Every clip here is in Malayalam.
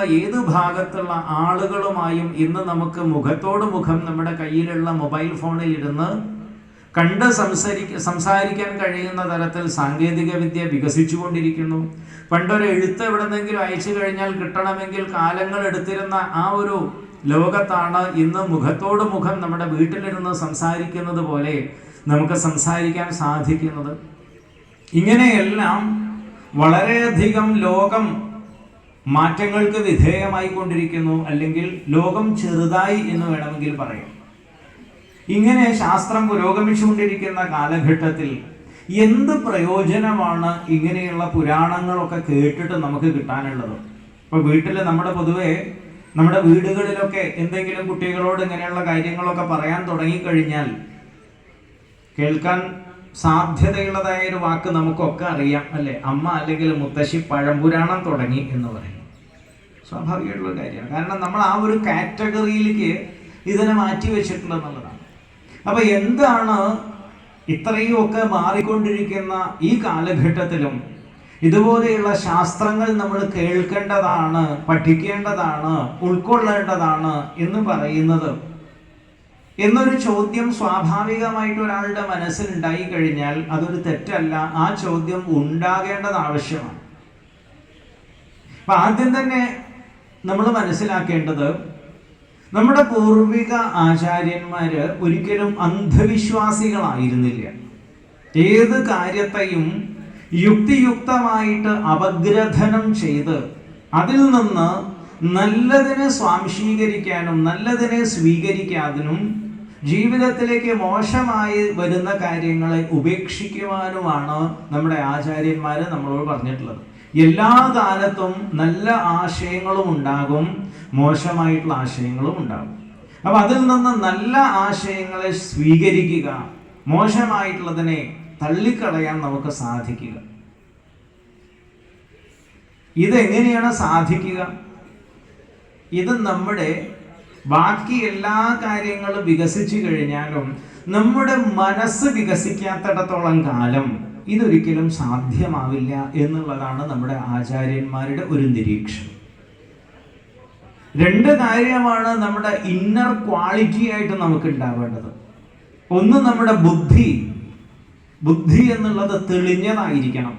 ഏത് ഭാഗത്തുള്ള ആളുകളുമായും ഇന്ന് നമുക്ക് മുഖത്തോട് മുഖം നമ്മുടെ കയ്യിലുള്ള മൊബൈൽ ഫോണിൽ ഇരുന്ന് കണ്ട് സംസാരിക്ക സംസാരിക്കാൻ കഴിയുന്ന തരത്തിൽ സാങ്കേതിക വിദ്യ വികസിച്ചുകൊണ്ടിരിക്കുന്നു. പണ്ടൊരു എഴുത്ത് എവിടെന്നെങ്കിലും അയച്ചു കഴിഞ്ഞാൽ കിട്ടണമെങ്കിൽ കാലങ്ങൾ എടുത്തിരുന്ന ആ ഒരു ലോകത്താണ് ഇന്ന് മുഖത്തോട് മുഖം നമ്മുടെ വീട്ടിലിരുന്ന് സംസാരിക്കുന്നത് പോലെ നമുക്ക് സംസാരിക്കാൻ സാധിക്കുന്നത്. ഇങ്ങനെയെല്ലാം വളരെയധികം ലോകം മാറ്റങ്ങൾക്ക് വിധേയമായി കൊണ്ടിരിക്കുന്നു അല്ലെങ്കിൽ ലോകം ചെറുതായി എന്ന് വേണമെങ്കിൽ പറയാം. ഇങ്ങനെ ശാസ്ത്രം പുരോഗമിച്ചുകൊണ്ടിരിക്കുന്ന കാലഘട്ടത്തിൽ എന്ത് പ്രയോജനമാണ് ഇങ്ങനെയുള്ള പുരാണങ്ങളൊക്കെ കേട്ടിട്ട് നമുക്ക് കിട്ടാനുള്ളത്? ഇപ്പൊ വീട്ടിൽ നമ്മുടെ പൊതുവെ നമ്മുടെ വീടുകളിലൊക്കെ എന്തെങ്കിലും കുട്ടികളോട് ഇങ്ങനെയുള്ള കാര്യങ്ങളൊക്കെ പറയാൻ തുടങ്ങിക്കഴിഞ്ഞാൽ കേൾക്കാൻ സാധ്യതയുള്ളതായ ഒരു വാക്ക് നമുക്കൊക്കെ അറിയാം അല്ലെ? അമ്മ അല്ലെങ്കിൽ മുത്തശ്ശി പഴംപുരാണം തുടങ്ങി എന്ന് പറയും. സ്വാഭാവികമായിട്ടുള്ള കാര്യമാണ്. കാരണം നമ്മൾ ആ ഒരു കാറ്റഗറിയിലേക്ക് ഇതിനെ മാറ്റി വെച്ചിട്ടുണ്ടെന്നുള്ളതാണ്. അപ്പൊ എന്താണ് ഇത്രയും ഒക്കെ മാറിക്കൊണ്ടിരിക്കുന്ന ഈ കാലഘട്ടത്തിലും ഇതുപോലെയുള്ള ശാസ്ത്രങ്ങൾ നമ്മൾ കേൾക്കേണ്ടതാണ് പഠിക്കേണ്ടതാണ് ഉൾക്കൊള്ളേണ്ടതാണ് എന്ന് പറയുന്നത് എന്നൊരു ചോദ്യം സ്വാഭാവികമായിട്ട് ഒരാളുടെ മനസ്സിൽ ഉണ്ടായി കഴിഞ്ഞാൽ അതൊരു തെറ്റല്ല. ആ ചോദ്യം ഉണ്ടാകേണ്ടത് ആവശ്യമാണ്. അപ്പൊ ആദ്യം തന്നെ നമ്മൾ മനസ്സിലാക്കേണ്ടത് നമ്മുടെ പൂർവിക ആചാര്യന്മാര് ഒരിക്കലും അന്ധവിശ്വാസികളായിരുന്നില്ല. ഏത് കാര്യത്തെയും യുക്തിയുക്തമായിട്ട് അപഗ്രഥനം ചെയ്ത് അതിൽ നിന്ന് നല്ലതിനെ സ്വാംശീകരിക്കാനും നല്ലതിനെ സ്വീകരിക്കാനും ജീവിതത്തിലേക്ക് മോശമായി വരുന്ന കാര്യങ്ങളെ ഉപേക്ഷിക്കുവാനുമാണ് നമ്മുടെ ആചാര്യന്മാർ നമ്മളോട് പറഞ്ഞിട്ടുള്ളത്. എല്ലാ കാലത്തും നല്ല ആശയങ്ങളും ഉണ്ടാകും മോശമായിട്ടുള്ള ആശയങ്ങളും ഉണ്ടാകും. അപ്പൊ അതിൽ നിന്ന് നല്ല ആശയങ്ങളെ സ്വീകരിക്കുക മോശമായിട്ടുള്ളതിനെ തള്ളിക്കളയാൻ നമുക്ക് സാധിക്കുക. ഇതെങ്ങനെയാണ് സാധിക്കുക? ഇത് നമ്മുടെ ബാക്കി എല്ലാ കാര്യങ്ങളും വികസിച്ചു കഴിഞ്ഞാലും നമ്മുടെ മനസ്സ് വികസിക്കാത്തിടത്തോളം കാലം ഇതൊരിക്കലും സാധ്യമാവില്ല എന്നുള്ളതാണ് നമ്മുടെ ആചാര്യന്മാരുടെ ഒരു നിരീക്ഷണം. രണ്ട് കാര്യമാണ് നമ്മുടെ ഇന്നർ ക്വാളിറ്റി ആയിട്ട് നമുക്ക് ഉണ്ടാവേണ്ടത് ഒന്ന് നമ്മുടെ ബുദ്ധി. ബുദ്ധി എന്നുള്ളത് തെളിഞ്ഞതായിരിക്കണം.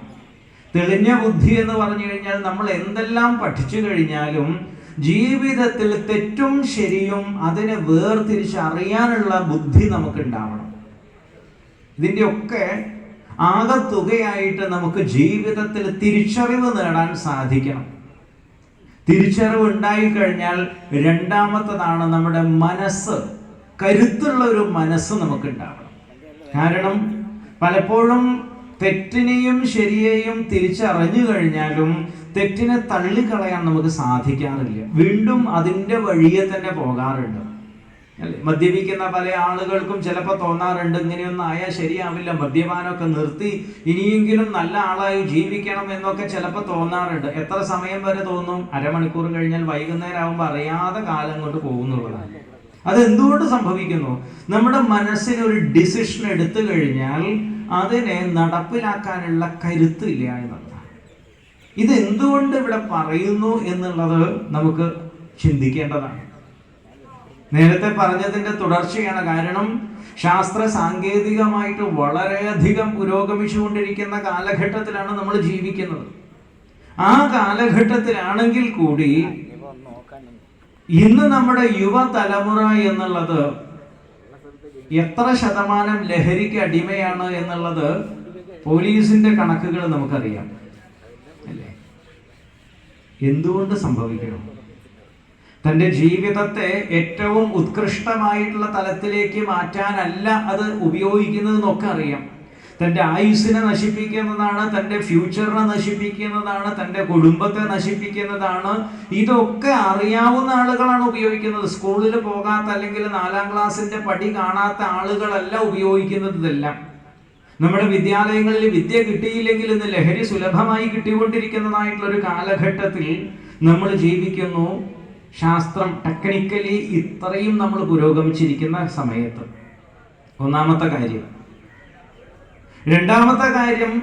തെളിഞ്ഞ ബുദ്ധി എന്ന് പറഞ്ഞു കഴിഞ്ഞാൽ നമ്മൾ എന്തെല്ലാം പഠിച്ചു കഴിഞ്ഞാലും ജീവിതത്തിൽ തെറ്റും ശരിയും അതിനെ വേർതിരിച്ചറിയാനുള്ള ബുദ്ധി നമുക്ക് ഉണ്ടാവണം ഇതിന്റെ തുകയായിട്ട് നമുക്ക് ജീവിതത്തിൽ തിരിച്ചറിവ് നേടാൻ സാധിക്കണം. തിരിച്ചറിവ് ഉണ്ടായിക്കഴിഞ്ഞാൽ രണ്ടാമത്തതാണ് നമ്മുടെ മനസ്സ്. കരുത്തുള്ള ഒരു മനസ്സ് നമുക്ക് ഉണ്ടാവണം കാരണം പലപ്പോഴും തെറ്റിനെയും ശരിയെയും തിരിച്ചറിഞ്ഞു കഴിഞ്ഞാലും തെറ്റിനെ തള്ളിക്കളയാൻ നമുക്ക് സാധിക്കാറില്ല. വീണ്ടും അതിന്റെ വഴിയെ തന്നെ പോകാറുണ്ട്. മദ്യപിക്കുന്ന പല ആളുകൾക്കും ചിലപ്പോൾ തോന്നാറുണ്ട് ഇങ്ങനെയൊന്നും ആയാൽ ശരിയാവില്ല മദ്യപാനമൊക്കെ നിർത്തി ഇനിയെങ്കിലും നല്ല ആളായി ജീവിക്കണം എന്നൊക്കെ ചിലപ്പോൾ തോന്നാറുണ്ട്. എത്ര സമയം വരെ തോന്നും? അരമണിക്കൂർ കഴിഞ്ഞാൽ വൈകുന്നേരം ആകുമ്പോൾ അറിയാതെ കാലം കൊണ്ട് പോകുന്നുള്ളതാണ്. അത് എന്തുകൊണ്ട് സംഭവിക്കുന്നു? നമ്മുടെ മനസ്സിന് ഒരു ഡിസിഷൻ എടുത്തു കഴിഞ്ഞാൽ അതിനെ നടപ്പിലാക്കാനുള്ള കരുത്ത് ഇല്ല എന്നുള്ളതാണ് ഇത് എന്തുകൊണ്ട് ഇവിടെ പറയുന്നു എന്നുള്ളത് നമുക്ക് ചിന്തിക്കേണ്ടതാണ്. നേരത്തെ പറഞ്ഞതിന്റെ തുടർച്ചയാണ്. കാരണം ശാസ്ത്ര സാങ്കേതികമായിട്ട് വളരെയധികം പുരോഗമിച്ചുകൊണ്ടിരിക്കുന്ന കാലഘട്ടത്തിലാണ് നമ്മൾ ജീവിക്കുന്നത്. ആ കാലഘട്ടത്തിലാണെങ്കിൽ കൂടി ഇന്ന് നമ്മുടെ യുവതലമുറ എന്നുള്ളത് എത്ര ശതമാനം ലഹരിക്ക് അടിമയാണ് എന്നുള്ളത് പോലീസിന്റെ കണക്കുകൾ നമുക്കറിയാം. അല്ലേ? എന്തുകൊണ്ട് സംഭവിക്കണം? തന്റെ ജീവിതത്തെ ഏറ്റവും ഉത്കൃഷ്ടമായിട്ടുള്ള തലത്തിലേക്ക് മാറ്റാനല്ല അത് ഉപയോഗിക്കുന്നതെന്നൊക്കെ അറിയാം. തന്റെ ആയുസ്സിനെ നശിപ്പിക്കുന്നതാണ് തന്റെ ഫ്യൂച്ചറിനെ നശിപ്പിക്കുന്നതാണ് തന്റെ കുടുംബത്തെ നശിപ്പിക്കുന്നതാണ്. ഇതൊക്കെ അറിയാവുന്ന ആളുകളാണ് ഉപയോഗിക്കുന്നത്. സ്കൂളിൽ പോകാത്ത അല്ലെങ്കിൽ നാലാം ക്ലാസ്സിന്റെ പടി കാണാത്ത ആളുകളല്ല ഉപയോഗിക്കുന്നത് ഇതെല്ലാം നമ്മുടെ വിദ്യാലയങ്ങളിൽ വിദ്യ കിട്ടിയില്ലെങ്കിൽ ഇന്ന് ലഹരി സുലഭമായി കിട്ടിക്കൊണ്ടിരിക്കുന്നതായിട്ടുള്ള ഒരു കാലഘട്ടത്തിൽ നമ്മൾ ജീവിക്കുന്നു. ശാസ്ത്രം ടെക്നിക്കലി ഇത്രയും നമ്മൾ പുരോഗമിച്ചിരിക്കുന്ന സമയത്ത്. ഒന്നാമത്തെ കാര്യം. രണ്ടാമത്തെ കാര്യം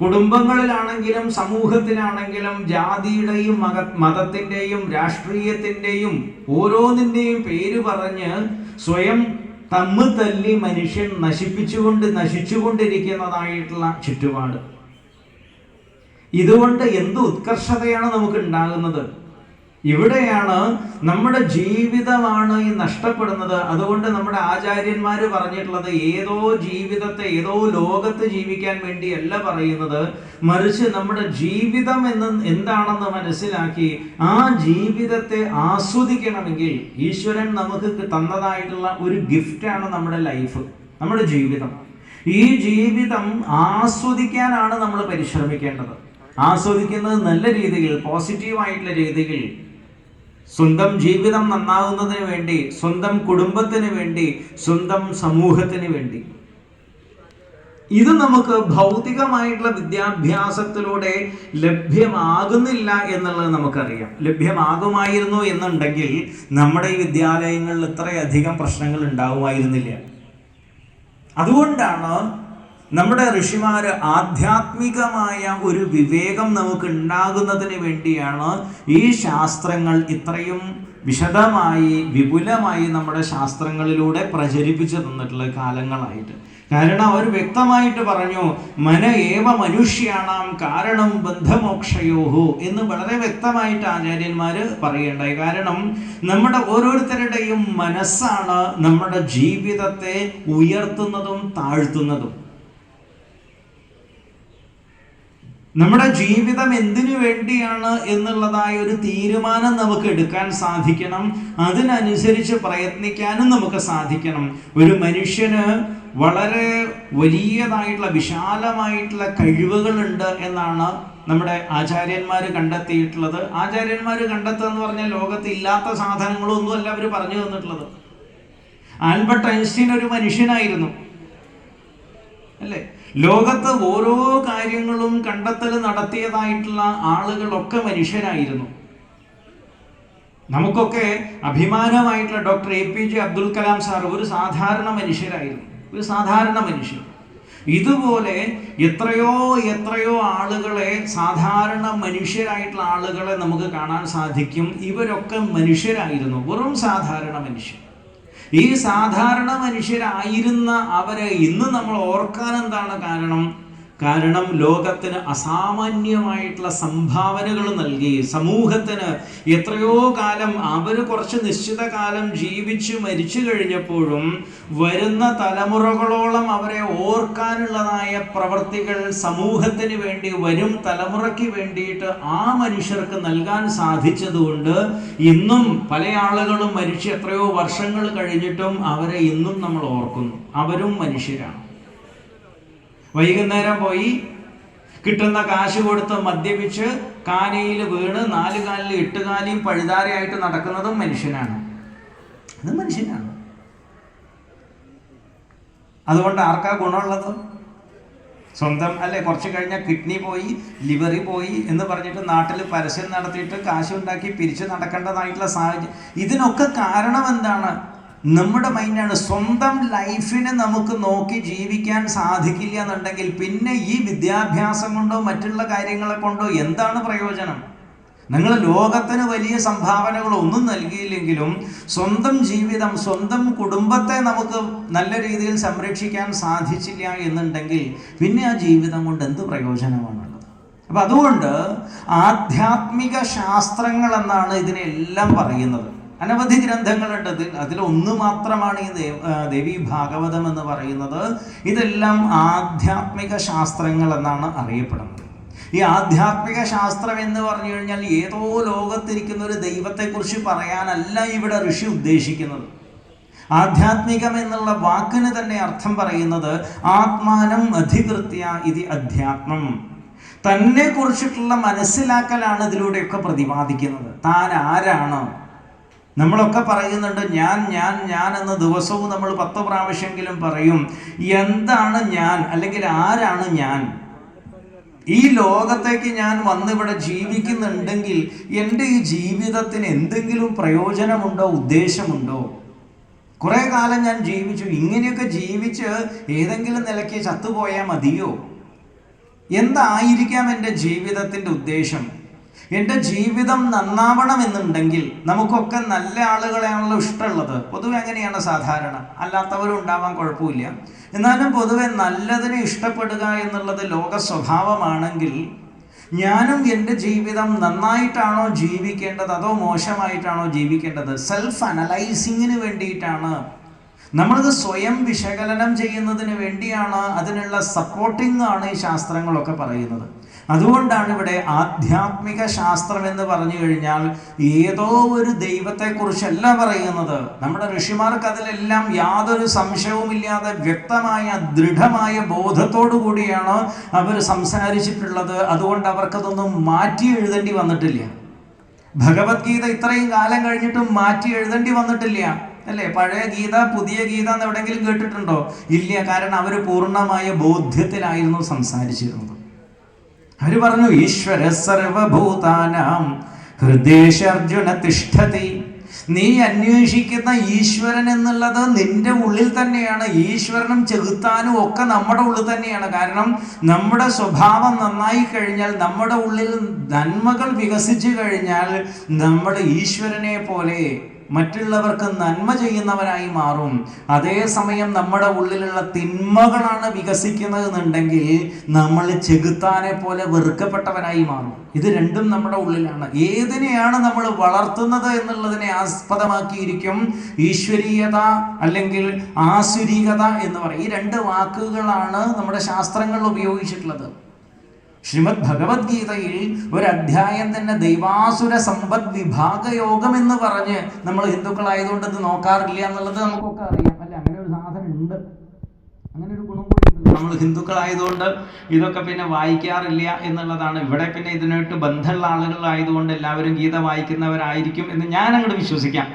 കുടുംബങ്ങളിലാണെങ്കിലും സമൂഹത്തിലാണെങ്കിലും ജാതിയുടെയും മത മതത്തിന്റെയും രാഷ്ട്രീയത്തിന്റെയും ഓരോന്നിന്റെയും പേര് പറഞ്ഞ് സ്വയം തമ്മ് തല്ലി മനുഷ്യൻ നശിപ്പിച്ചുകൊണ്ട് നശിച്ചുകൊണ്ടിരിക്കുന്നതായിട്ടുള്ള ചുറ്റുപാട്. ഇതുകൊണ്ട് എന്ത് ഉത്കർഷതയാണ് നമുക്ക് ഉണ്ടാകുന്നത്? ഇവിടെയാണ് നമ്മുടെ ജീവിതമാണ് ഈ നഷ്ടപ്പെടുന്നത്. അതുകൊണ്ട് നമ്മുടെ ആചാര്യന്മാർ പറഞ്ഞിട്ടുള്ളത് ഏതോ ജീവിതത്തെ ഏതോ ലോകത്ത് ജീവിക്കാൻ വേണ്ടിയല്ല പറയുന്നത്. മറിച്ച് നമ്മുടെ ജീവിതം എന്ന് എന്താണെന്ന് മനസ്സിലാക്കി ആ ജീവിതത്തെ ആസ്വദിക്കണമെങ്കിൽ ഈശ്വരൻ നമുക്ക് തന്നതായിട്ടുള്ള ഒരു ഗിഫ്റ്റാണ് നമ്മുടെ ലൈഫ് നമ്മുടെ ജീവിതം. ഈ ജീവിതം ആസ്വദിക്കാനാണ് നമ്മൾ പരിശ്രമിക്കേണ്ടത്. ആസ്വദിക്കുന്നത് നല്ല രീതിയിൽ പോസിറ്റീവായിട്ടുള്ള രീതിയിൽ സ്വന്തം ജീവിതം നന്നാകുന്നതിന് വേണ്ടി സ്വന്തം കുടുംബത്തിന് വേണ്ടി സ്വന്തം സമൂഹത്തിന് വേണ്ടി. ഇത് നമുക്ക് ഭൗതികമായിട്ടുള്ള വിദ്യാഭ്യാസത്തിലൂടെ ലഭ്യമാകുന്നില്ല എന്നുള്ളത് നമുക്കറിയാം. ലഭ്യമാകുമായിരുന്നു എന്നുണ്ടെങ്കിൽ നമ്മുടെ ഈ വിദ്യാലയങ്ങളിൽ ഇത്രയധികം പ്രശ്നങ്ങൾ ഉണ്ടാവുമായിരുന്നില്ല. അതുകൊണ്ടാണ് നമ്മുടെ ഋഷിമാർ ആധ്യാത്മികമായ ഒരു വിവേകം നമുക്ക് ഉണ്ടാകുന്നതിന് വേണ്ടിയാണ് ഈ ശാസ്ത്രങ്ങൾ ഇത്രയും വിശദമായി വിപുലമായി നമ്മുടെ ശാസ്ത്രങ്ങളിലൂടെ പ്രചരിപ്പിച്ചു തന്നിട്ടുള്ള കാലങ്ങളായിട്ട്. കാരണം അവർ വ്യക്തമായിട്ട് പറഞ്ഞു മന ഏവ മനുഷ്യാണാം കാരണം ബന്ധമോക്ഷയോഹു എന്ന് വളരെ വ്യക്തമായിട്ട് ആചാര്യന്മാര് പറയേണ്ടായി. കാരണം നമ്മുടെ ഓരോരുത്തരുടെയും മനസ്സാണ് നമ്മുടെ ജീവിതത്തെ ഉയർത്തുന്നതും താഴ്ത്തുന്നതും. നമ്മുടെ ജീവിതം എന്തിനു വേണ്ടിയാണ് എന്നുള്ളതായ ഒരു തീരുമാനം നമുക്ക് എടുക്കാൻ സാധിക്കണം. അതിനനുസരിച്ച് പ്രയത്നിക്കാനും നമുക്ക് സാധിക്കണം. ഒരു മനുഷ്യന് വളരെ വലിയതായിട്ടുള്ള വിശാലമായിട്ടുള്ള കഴിവുകളുണ്ട് എന്നാണ് നമ്മുടെ ആചാര്യന്മാർ കണ്ടെത്തിയിട്ടുള്ളത്. ആചാര്യന്മാർ കണ്ടെത്തുക എന്ന് പറഞ്ഞാൽ ലോകത്ത് ഇല്ലാത്ത സാധനങ്ങളൊന്നും അല്ല അവർ പറഞ്ഞു തന്നിട്ടുള്ളത്. ആൽബർട്ട് ഐൻസ്റ്റീൻ ഒരു മനുഷ്യനായിരുന്നു. അല്ലേ? ലോകത്ത് ഓരോ കാര്യങ്ങളും കണ്ടെത്തൽ നടത്തിയതായിട്ടുള്ള ആളുകളൊക്കെ മനുഷ്യരായിരുന്നു. നമുക്കൊക്കെ അഭിമാനമായിട്ടുള്ള doctor A P J Abdul Kalam sir ഒരു സാധാരണ മനുഷ്യരായിരുന്നു. ഒരു സാധാരണ മനുഷ്യൻ. ഇതുപോലെ എത്രയോ എത്രയോ ആളുകളെ സാധാരണ മനുഷ്യരായിട്ടുള്ള ആളുകളെ നമുക്ക് കാണാൻ സാധിക്കും. ഇവരൊക്കെ മനുഷ്യരായിരുന്നു. വെറും സാധാരണ മനുഷ്യർ ഈ സാധാരണ മനുഷ്യരായിരുന്ന അവരെ ഇന്ന് നമ്മൾ ഓർക്കാൻ എന്താണ് കാരണം? കാരണം ലോകത്തിന് അസാമാന്യമായിട്ടുള്ള സംഭാവനകൾ നൽകി. സമൂഹത്തിന് എത്രയോ കാലം അവർ കുറച്ച് നിശ്ചിത കാലം ജീവിച്ച് മരിച്ചു കഴിഞ്ഞപ്പോഴും വരുന്ന തലമുറകളോളം അവരെ ഓർക്കാനുള്ളതായ പ്രവർത്തികൾ സമൂഹത്തിന് വേണ്ടി വരും തലമുറയ്ക്ക് വേണ്ടിയിട്ട് ആ മനുഷ്യർക്ക് നൽകാൻ സാധിച്ചതുകൊണ്ട് ഇന്നും പല ആളുകളും മരിച്ച് എത്രയോ വർഷങ്ങൾ കഴിഞ്ഞിട്ടും അവരെ ഇന്നും നമ്മൾ ഓർക്കുന്നു. അവരും മനുഷ്യരാണ്. വൈകുന്നേരം പോയി കിട്ടുന്ന കാശ് കൊടുത്ത് മദ്യപിച്ച് കാനയിൽ വീണ് നാല് കാലിൽ എട്ട് കാലിയും പഴുതാരയായിട്ട് നടക്കുന്നതും മനുഷ്യനാണ്. അത് മനുഷ്യനാണ്. അതുകൊണ്ട് ആർക്കാ ഗുണമുള്ളത്? സ്വന്തം അല്ലെ? കുറച്ച് കഴിഞ്ഞാൽ കിഡ്നി പോയി ലിവറി പോയി എന്ന് പറഞ്ഞിട്ട് നാട്ടിൽ പരസ്യം നടത്തിയിട്ട് കാശുണ്ടാക്കി പിരിച്ചു നടക്കേണ്ടതായിട്ടുള്ള സാഹചര്യം. ഇതിനൊക്കെ കാരണം എന്താണ്? നമ്മുടെ മൈൻഡാണ് സ്വന്തം ലൈഫിനെ നമുക്ക് നോക്കി ജീവിക്കാൻ സാധിക്കില്ല എന്നുണ്ടെങ്കിൽ പിന്നെ ഈ വിദ്യാഭ്യാസം കൊണ്ടോ മറ്റുള്ള കാര്യങ്ങളെ കൊണ്ടോ എന്താണ് പ്രയോജനം? നിങ്ങൾ ലോകത്തിന് വലിയ സംഭാവനകൾ ഒന്നും നൽകിയില്ലെങ്കിലും സ്വന്തം ജീവിതം സ്വന്തം കുടുംബത്തെ നമുക്ക് നല്ല രീതിയിൽ സംരക്ഷിക്കാൻ സാധിച്ചില്ല എന്നുണ്ടെങ്കിൽ പിന്നെ ആ ജീവിതം കൊണ്ട് എന്ത് പ്രയോജനമാണുള്ളത്? അപ്പം അതുകൊണ്ട് ആധ്യാത്മിക ശാസ്ത്രങ്ങൾ എന്നാണ് ഇതിനെല്ലാം പറയുന്നത്. അനവധി ഗ്രന്ഥങ്ങളുണ്ട്. അതിൽ അതിലൊന്ന് മാത്രമാണ് ഈ ദേവ ദേവി ഭാഗവതം എന്ന് പറയുന്നത്. ഇതെല്ലാം ആധ്യാത്മിക ശാസ്ത്രങ്ങൾ എന്നാണ് അറിയപ്പെടുന്നത്. ഈ ആധ്യാത്മിക ശാസ്ത്രം എന്ന് പറഞ്ഞു കഴിഞ്ഞാൽ ഏതോ ലോകത്തിരിക്കുന്ന ഒരു ദൈവത്തെക്കുറിച്ച് പറയാനല്ല ഇവിടെ ഋഷി ഉദ്ദേശിക്കുന്നത്. ആധ്യാത്മികം എന്നുള്ള വാക്കിന് തന്നെ അർത്ഥം പറയുന്നത് ആത്മാനം അധികൃത്യ ഇത് അധ്യാത്മം. തന്നെ കുറിച്ചിട്ടുള്ള മനസ്സിലാക്കലാണ് ഇതിലൂടെയൊക്കെ പ്രതിപാദിക്കുന്നത്. താൻ ആരാണ്? നമ്മളൊക്കെ പറയുന്നുണ്ട് ഞാൻ ഞാൻ ഞാൻ എന്ന ദിവസവും നമ്മൾ പത്ത് പ്രാവശ്യമെങ്കിലും പറയും എന്താണ് ഞാൻ? അല്ലെങ്കിൽ ആരാണ് ഞാൻ? ഈ ലോകത്തേക്ക് ഞാൻ വന്നിവിടെ ജീവിക്കുന്നുണ്ടെങ്കിൽ എന്റെ ഈ ജീവിതത്തിന് എന്തെങ്കിലും പ്രയോജനമുണ്ടോ ഉദ്ദേശമുണ്ടോ? കുറെ കാലം ഞാൻ ജീവിച്ചു. ഇങ്ങനെയൊക്കെ ജീവിച്ച് ഏതെങ്കിലും നിലയ്ക്ക് ചത്തുപോയാൽ മതിയോ? എന്തായിരിക്കാം എന്റെ ജീവിതത്തിന്റെ ഉദ്ദേശം? എന്റെ ജീവിതം നന്നാവണമെന്നുണ്ടെങ്കിൽ നമുക്കൊക്കെ നല്ല ആളുകളെയാണല്ലോ ഇഷ്ടമുള്ളത്. പൊതുവെ അങ്ങനെയാണ് സാധാരണ. അല്ലാത്തവരും ഉണ്ടാവാൻ കുഴപ്പമില്ല. എന്നാലും പൊതുവെ നല്ലതിനെ ഇഷ്ടപ്പെടുക എന്നുള്ളത് ലോക സ്വഭാവമാണെങ്കിൽ ഞാനും എന്റെ ജീവിതം നന്നായിട്ടാണോ ജീവിക്കേണ്ടത്? അതോ മോശമായിട്ടാണോ ജീവിക്കേണ്ടത്? സെൽഫ് അനലൈസിങ്ങിന് വേണ്ടിയിട്ടാണ്. നമ്മളിത് സ്വയം വിശകലനം ചെയ്യുന്നതിന് വേണ്ടിയാണ് അതിനുള്ള സപ്പോർട്ടിംഗ് ആണ് ഈ ശാസ്ത്രങ്ങളൊക്കെ പറയുന്നത്. അതുകൊണ്ടാണ് ഇവിടെ ആധ്യാത്മിക ശാസ്ത്രം എന്ന് പറഞ്ഞു കഴിഞ്ഞാൽ ഏതോ ഒരു ദൈവത്തെക്കുറിച്ചല്ല പറയുന്നത്. നമ്മുടെ ഋഷിമാർക്ക് അതിലെല്ലാം യാതൊരു സംശയവുമില്ലാതെ വ്യക്തമായ ദൃഢമായ ബോധത്തോടു കൂടിയാണ് അവർ സംസാരിച്ചിട്ടുള്ളത്. അതുകൊണ്ട് അവർക്കതൊന്നും മാറ്റി എഴുതേണ്ടി വന്നിട്ടില്ല. ഭഗവത്ഗീത ഇത്രയും കാലം കഴിഞ്ഞിട്ടും മാറ്റി എഴുതേണ്ടി വന്നിട്ടില്ല. അല്ലേ? പഴയ ഗീത പുതിയ ഗീത എന്ന് എവിടെയെങ്കിലും കേട്ടിട്ടുണ്ടോ? ഇല്ല കാരണം അവർ പൂർണമായ ബോധ്യത്തിലായിരുന്നു സംസാരിച്ചിരുന്നത്. അവർ പറഞ്ഞു ഈശ്വര സർവഭൂതാനാം ഹൃദയർജുന തിഷ്ഠതി. നീ അന്വേഷിക്കുന്ന ഈശ്വരൻ എന്നുള്ളത് നിന്റെ ഉള്ളിൽ തന്നെയാണ്. ഈശ്വരനും ചെകുത്താനും ഒക്കെ നമ്മുടെ ഉള്ളിൽ തന്നെയാണ്. കാരണം നമ്മുടെ സ്വഭാവം നന്നായി കഴിഞ്ഞാൽ നമ്മുടെ ഉള്ളിൽ നന്മകൾ വികസിച്ചു കഴിഞ്ഞാൽ നമ്മുടെ ഈശ്വരനെ പോലെ മറ്റുള്ളവർക്ക് നന്മ ചെയ്യുന്നവരായി മാറും. അതേസമയം നമ്മുടെ ഉള്ളിലുള്ള തിന്മകളാണ് വികസിക്കുന്നതെന്നുണ്ടെങ്കിൽ നമ്മൾ ചെകുത്താനെ പോലെ വെറുക്കപ്പെട്ടവരായി മാറും. ഇത് രണ്ടും നമ്മുടെ ഉള്ളിലാണ്. ഏതിനെയാണ് നമ്മൾ വളർത്തുന്നത് എന്നുള്ളതിനെ ആസ്പദമാക്കിയിരിക്കും ഈശ്വരീയത അല്ലെങ്കിൽ ആസുരീകത എന്ന് പറയും. ഈ രണ്ട് വാക്കുകളാണ് നമ്മുടെ ശാസ്ത്രങ്ങളിൽ ഉപയോഗിച്ചിട്ടുള്ളത്. ശ്രീമദ് ഭഗവത്ഗീതയിൽ ഒരു അധ്യായം തന്നെ ദൈവാസുര സമ്പദ് വിഭാഗ യോഗം എന്ന് പറഞ്ഞ് നമ്മൾ ഹിന്ദുക്കളായതുകൊണ്ട് ഇത് നോക്കാറില്ല എന്നുള്ളത് നമുക്കൊക്കെ അറിയാം. അല്ലെ? അങ്ങനെ ഒരു സാധനം ഉണ്ട്. അങ്ങനെ ഒരു ഗുണം കൂടി നമ്മൾ ഹിന്ദുക്കളായതുകൊണ്ട് ഇതൊക്കെ പിന്നെ വായിക്കാറില്ല എന്നുള്ളതാണ്. ഇവിടെ പിന്നെ ഇതിനായിട്ട് ബന്ധമുള്ള ആളുകളായതുകൊണ്ട് എല്ലാവരും ഗീത വായിക്കുന്നവരായിരിക്കും എന്ന് ഞാൻ അങ്ങോട്ട് വിശ്വസിക്കാം.